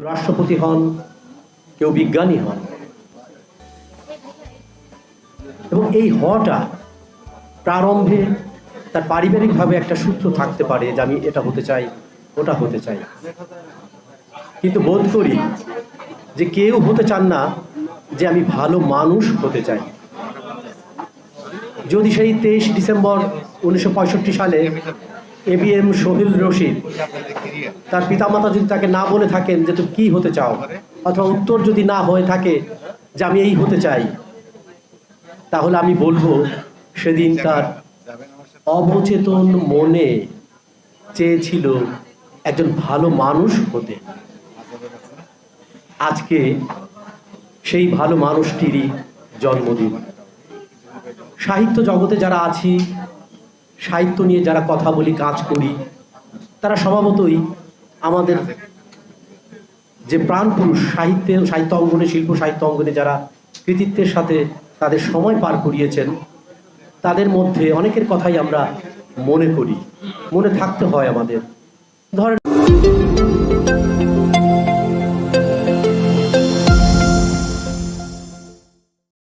রাষ্ট্রপতি হন, কেউ বিজ্ঞানী হন। এবং এই হওয়াটা প্রারম্ভে তার পারিবারিকভাবে একটা সূত্র থাকতে পারে যে আমি এটা হতে চাই, ওটা হতে চাই। কিন্তু বোধ করি যে কেউ হতে চান না যে আমি ভালো মানুষ হতে চাই। যদি সেই তেইশ ডিসেম্বর উনিশশো পঁয়ষট্টি সালে A B M Shahil Rashid তার পিতামাতা যদি তাকে না বলে থাকেন যে তুমি কি হতে চাও, অথবা উত্তর যদি না হয়ে থাকে যে আমি এই হতে চাই, তাহলে আমি বলব সেদিন তার অবচেতন মনে চেয়েছিল একজন ভালো মানুষ হতে। আজকে সেই ভালো মানুষটিরই জন্মদিন। সাহিত্য জগতে যারা আছি, সাহিত্য নিয়ে যারা কথা বলি, কাজ করি, তারা স্বভাবতই আমাদের যে প্রাণপুরুষ সাহিত্যে, সাহিত্য অঙ্গনে, শিল্প সাহিত্য অঙ্গনে যারা কৃতিত্বের সাথে তাদের সময় পার করিয়েছেন, তাদের মধ্যে অনেকের কথাই আমরা মনে করি, মনে থাকতে হয় আমাদের। ধরেন